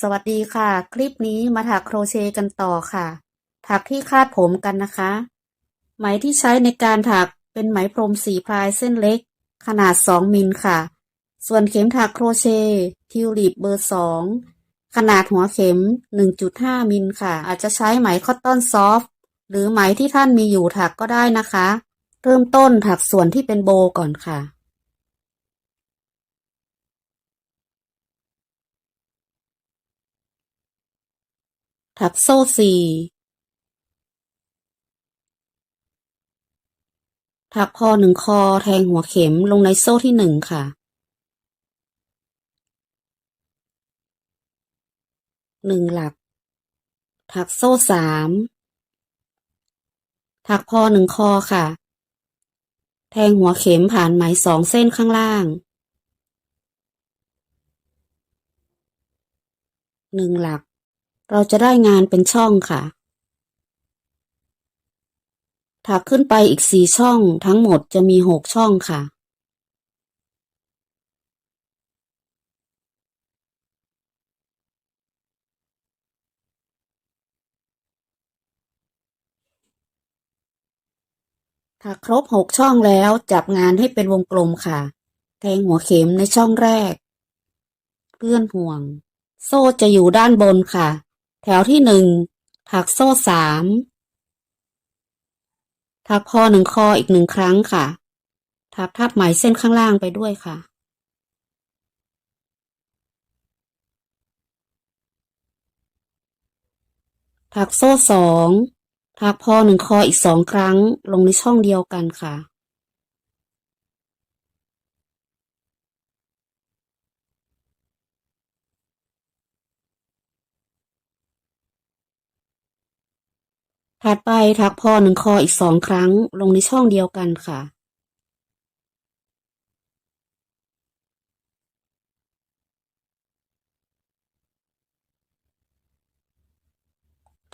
สวัสดีค่ะ คลิปนี้มาถักโครเชต์กันต่อค่ะ ถักที่คาดผมกันนะคะ ไหมที่ใช้ในการถักเป็นไหมพรมสีพลายเส้นเล็ก ขนาด 2 มิลค่ะ ส่วนเข็มถักโครเชต์ทิวลิปเบอร์ 2 ขนาดหัวเข็ม 1.5 มิลค่ะ อาจจะใช้ไหมคอตตอนซอฟหรือไหมที่ท่านมีอยู่ถักก็ได้นะคะ เริ่มต้นถักส่วนที่เป็นโบก่อนค่ะ ถักโซ่สี่ถักพอหนึ่งคอแทงหัวเข็มลงในโซ่ที่หนึ่งค่ะ หนึ่งหลัก ถักโซ่สาม ถักพอหนึ่งคอค่ะ แทงหัวเข็มผ่านไหมสองเส้นข้างล่างหนึ่งหลัก เราจะได้งานเป็นช่องค่ะ ถักขึ้นไปอีกสี่ช่องทั้งหมดจะมีหกช่องค่ะ ถักครบหกช่องแล้วจับงานให้เป็นวงกลมค่ะ แทงหัวเข็มในช่องแรกเลื่อนห่วง โซ่จะอยู่ด้านบนค่ะ แถวที่หนึ่งถักโซ่สามถักพอหนึ่งคออีกหนึ่งครั้งค่ะ ถักทับไหมเส้นข้างล่างไปด้วยค่ะ ถักโซ่สองถักพอหนึ่งคออีกสองครั้งลงในช่องเดียวกันค่ะ ถัดไปถักพอหนึ่งคออีกสองครั้งลงในช่องเดียวกันค่ะ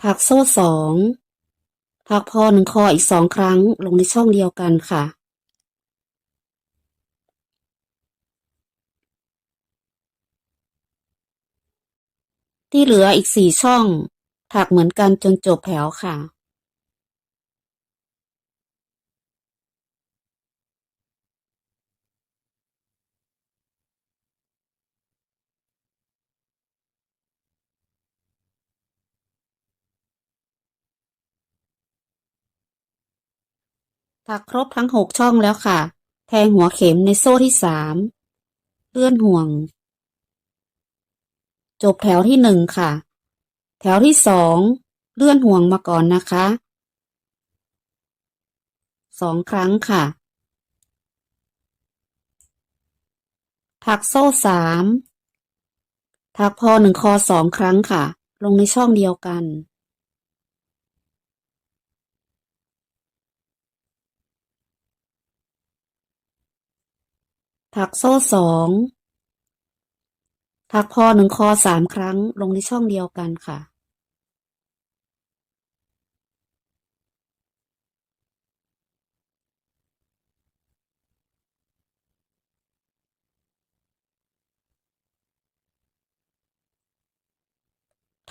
ถักโซ่สองถักพอหนึ่งคออีกสองครั้งลงในช่องเดียวกันค่ะที่เหลืออีกสี่ช่อง ถักเหมือนกันจนจบแถวค่ะ ถักครบทั้งหกช่องแล้วค่ะ แทงหัวเข็มในโซ่ที่สามเลื่อนห่วง จบแถวที่หนึ่งค่ะ แถวที่สองเลื่อนห่วงมาก่อนนะคะสองครั้งค่ะ ถักโซ่สามถักพอหนึ่งคอสองครั้งค่ะ ลงในช่องเดียวกัน ถักโซ่สอง ถักพอหนึ่งคอสามครั้งลงในช่องเดียวกันค่ะ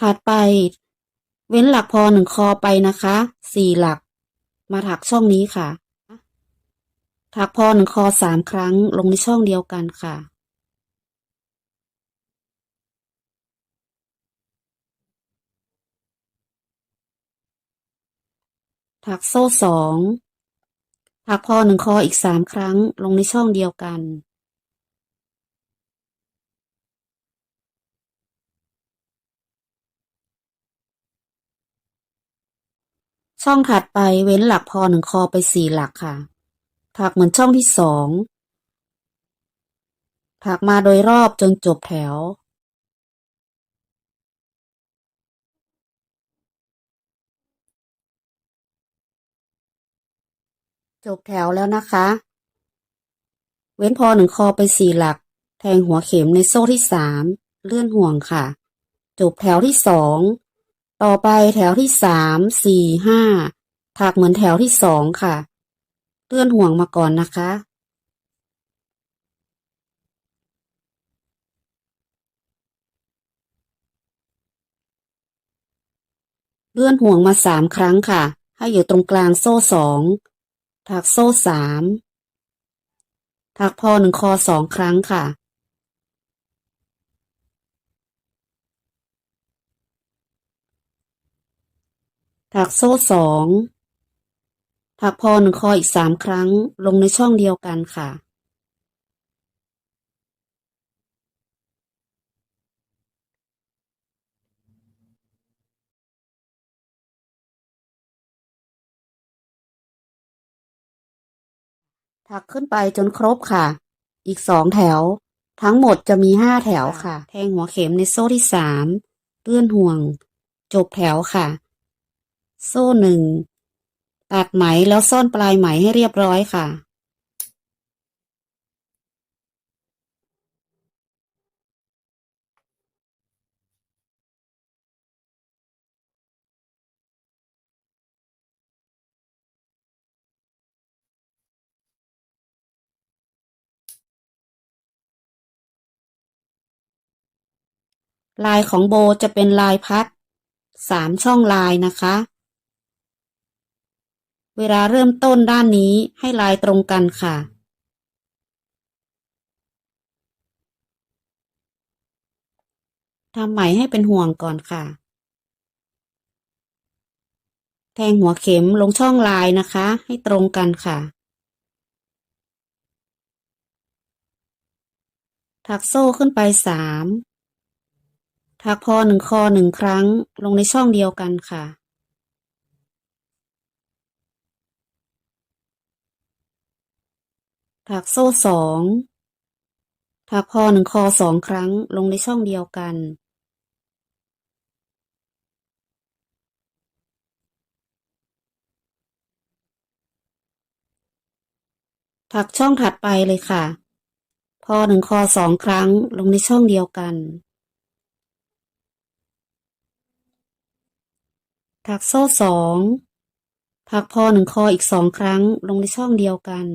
ถัดไป เว้นหลักพอหนึ่งคอไปนะคะ สี่หลัก มาถักช่องนี้ค่ะ ถักพอหนึ่งคอสามครั้งลงในช่องเดียวกันค่ะ ถักโซ่สองถักพอหนึ่งคออีกสามครั้งลงในช่องเดียวกัน ช่องถัดไปเว้นหลักพอหนึ่งคอไปสี่หลักค่ะ ถักเหมือนช่องที่สอง ถักมาโดยรอบจนจบแถว จบแถวแล้วนะคะ เว้นพอหนึ่งคอไปสี่หลัก แทงหัวเข็มในโซ่ที่สาม เลื่อนห่วงค่ะ จบแถวที่สอง ต่อไปแถวที่สาม สี่ ห้า ถักเหมือนแถวที่สองค่ะ เลื่อนห่วงมาก่อนนะคะ เลื่อนห่วงมาสามครั้งค่ะ ให้อยู่ตรงกลางโซ่สองถักโซ่สามถักพอหนึ่งคอสองครั้งค่ะถักโซ่สอง ถักพอหนึ่งคออีกสามครั้ง ลงในช่องเดียวกันค่ะ ถักขึ้นไปจนครบค่ะ อีกสองแถว ทั้งหมดจะมีห้าแถวค่ะ แทงหัวเข็มในโซ่ที่สามเลื่อนห่วง จบแถวค่ะ โซ่หนึ่ง ตัดไหมแล้วซ่อนปลายไหมให้เรียบร้อยค่ะลายของโบจะเป็นลายพัดสามช่องลายนะคะ เวลาเริ่มต้นด้านนี้ให้ลายตรงกันค่ะ ทำไหมให้เป็นห่วงก่อนค่ะ แทงหัวเข็มลงช่องลายนะคะ ให้ตรงกันค่ะ ถักโซ่ขึ้นไปสามถักพอหนึ่งคอหนึ่งครั้งลงในช่องเดียวกันค่ะ ถักโซ่สองถักพอหนึ่งคอสองครั้งลงในช่องเดียวกัน ถักช่องถัดไปเลยค่ะพอหนึ่งคอสองครั้งลงในช่องเดียวกัน ถักโซ่สองถักพอหนึ่งคออีกสองครั้งลงในช่องเดียวกัน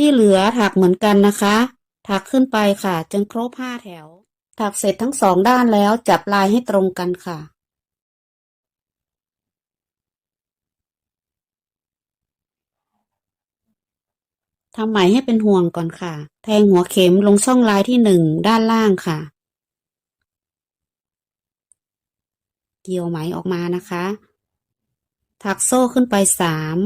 ที่เหลือถักเหมือนกันนะคะ ถักขึ้นไปค่ะ จนครบห้าแถว ถักเสร็จทั้งสองด้านแล้วจับลายให้ตรงกันค่ะทำไหมให้เป็นห่วงก่อนค่ะ แทงหัวเข็มลงช่องลายที่หนึ่งด้านล่างค่ะ เกี่ยวไหมออกมานะคะ ถักโซ่ขึ้นไปสาม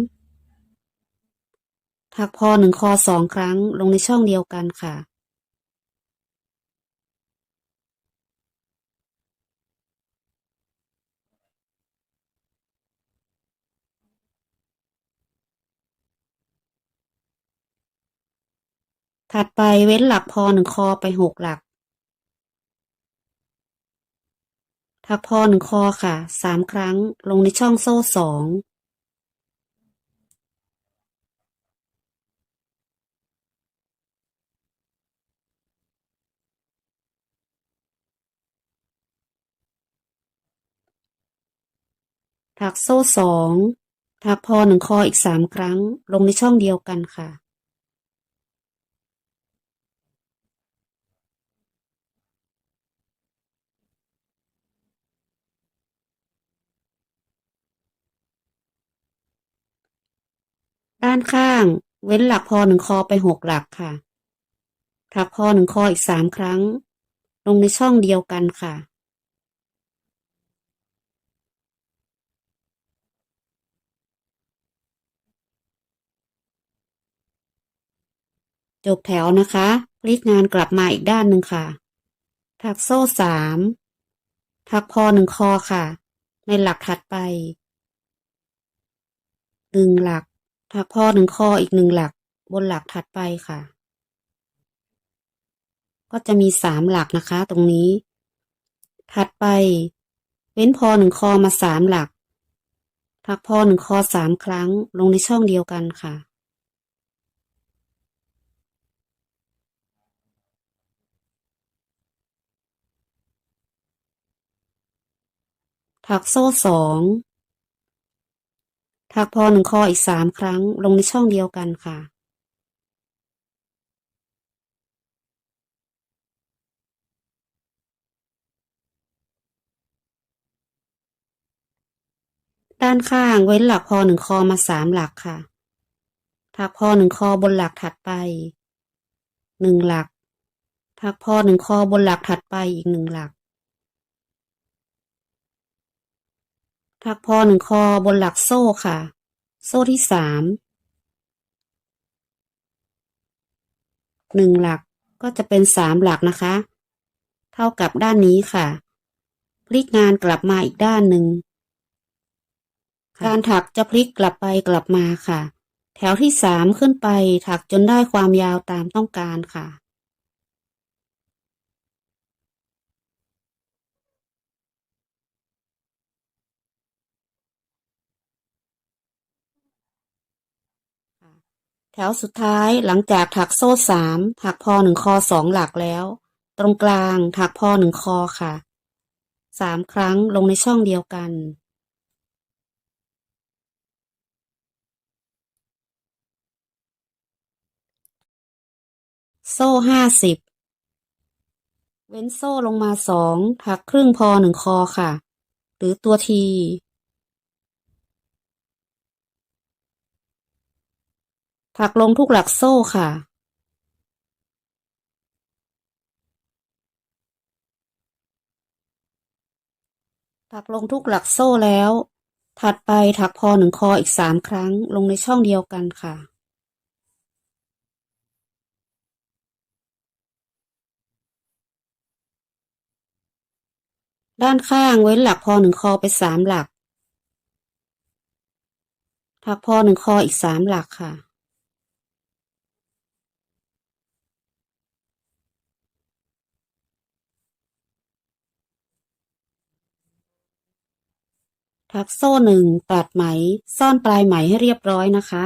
ถักพอหนึ่งคอสองครั้งลงในช่องเดียวกันค่ะ ถัดไปเว้นหลักพอหนึ่งคอไปหกหลัก ถักพอหนึ่งคอค่ะสามครั้งลงในช่องโซ่สอง ถักโซ่สองถักพอหนึ่งคออีกสามครั้ง ลงในช่องเดียวกันค่ะ ด้านข้าง เว้นหลักพอหนึ่งคอไปหกหลักค่ะถักพอหนึ่งคออีกสามครั้ง ลงในช่องเดียวกันค่ะ จบแถวนะคะ พลิกงานกลับมาอีกด้านหนึ่งค่ะ ถักโซ่สาม ถักพอหนึ่งคอค่ะ ในหลักถัดไป หนึ่งหลัก ถักพอหนึ่งคออีกหนึ่งหลัก บนหลักถัดไปค่ะ ก็จะมีสามหลักนะคะ ตรงนี้ ถัดไป เว้นพอหนึ่งคอมาสามหลัก ถักพอหนึ่งคอสามครั้งลงในช่องเดียวกันค่ะ ถักโซ่สอง ถักพอหนึ่งคออีกสามครั้ง ลงในช่องเดียวกันค่ะ ด้านข้างเว้นหลักพอหนึ่งคอมาสามหลักค่ะ ถักพอหนึ่งคอบนหลักถัดไปหนึ่งหลัก ถักพอหนึ่งคอบนหลักถัดไปอีกหนึ่งหลัก ถักพอหนึ่งคอบนหลักโซ่ค่ะ โซ่ที่สามหนึ่งหลักก็จะเป็นสามหลักนะคะ เท่ากับด้านนี้ค่ะ พลิกงานกลับมาอีกด้านหนึ่ง การถักจะพลิกกลับไปกลับมาค่ะ แถวที่สามขึ้นไปถักจนได้ความยาวตามต้องการค่ะ แถวสุดท้ายหลังจากถักโซ่สามถักพอหนึ่งคอสองหลักแล้ว ตรงกลางถักพอหนึ่งคอค่ะสามครั้งลงในช่องเดียวกัน โซ่ห้าสิบเว้นโซ่ลงมาสองถักครึ่งพอหนึ่งคอค่ะ หรือตัวที ถักลงทุกหลักโซ่ค่ะถักลงทุกหลักโซ่แล้ว ถัดไปถักพอหนึ่งคออีกสามครั้ง ลงในช่องเดียวกันค่ะ ด้านข้างเว้นหลักพอหนึ่งคอไปสามหลัก ถักพอหนึ่งคออีกสามหลักค่ะ ถักโซ่หนึ่งตัดไหม ซ่อนปลายไหมให้เรียบร้อยนะคะ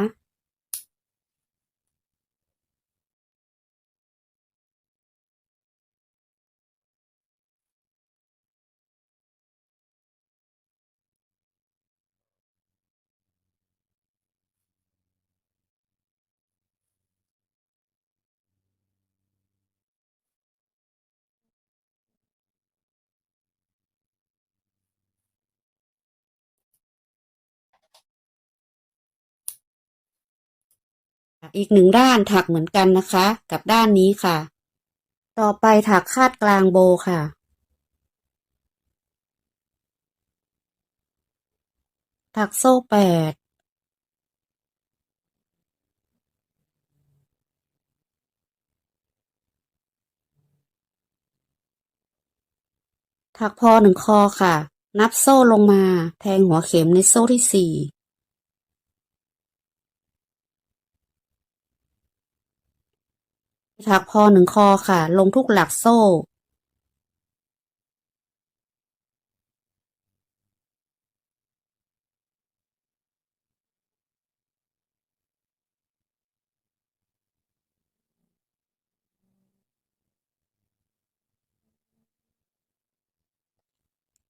อีกหนึ่งด้านถักเหมือนกันนะคะ กับด้านนี้ค่ะ ต่อไปถักคาดกลางโบค่ะ ถักโซ่แปดถักพอหนึ่งคอค่ะ นับโซ่ลงมา แทงหัวเข็มในโซ่ที่สี่ ถักพอหนึ่งคอค่ะ ลงทุกหลักโซ่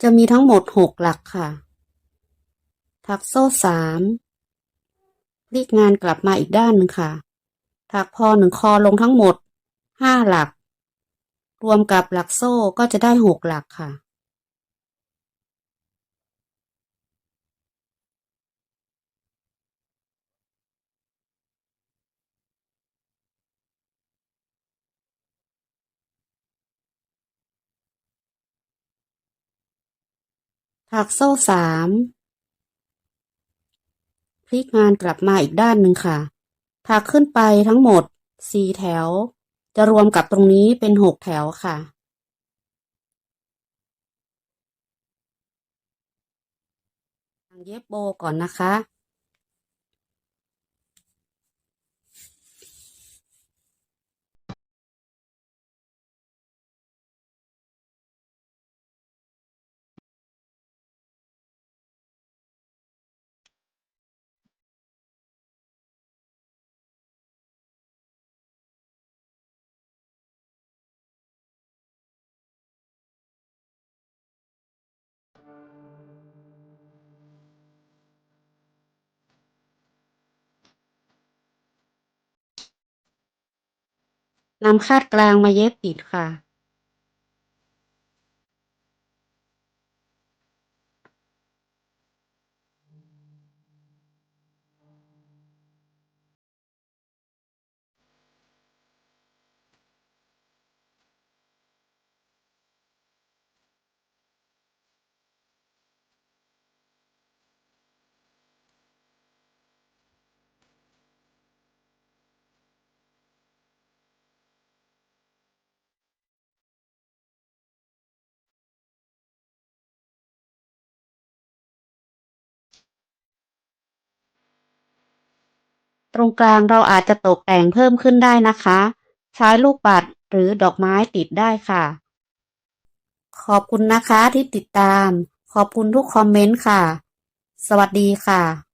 จะมีทั้งหมดหกหลักค่ะ ถักโซ่สามพลิกงานกลับมาอีกด้านหนึ่งค่ะ ถักพอหนึ่งคอลงทั้งหมดห้าหลัก รวมกับหลักโซ่ก็จะได้หกหลักค่ะ ถักโซ่สามพลิกงานกลับมาอีกด้านหนึ่งค่ะ ถักขึ้นไปทั้งหมดสี่แถว จะรวมกับตรงนี้เป็นหกแถวค่ะ เย็บโบก่อนนะคะ นำคาดกลางมาเย็บติดค่ะ ตรงกลางเราอาจจะตกแต่งเพิ่มขึ้นได้นะคะ ใช้ลูกปัดหรือดอกไม้ติดได้ค่ะ ขอบคุณนะคะที่ติดตาม ขอบคุณทุกคอมเมนต์ค่ะ สวัสดีค่ะ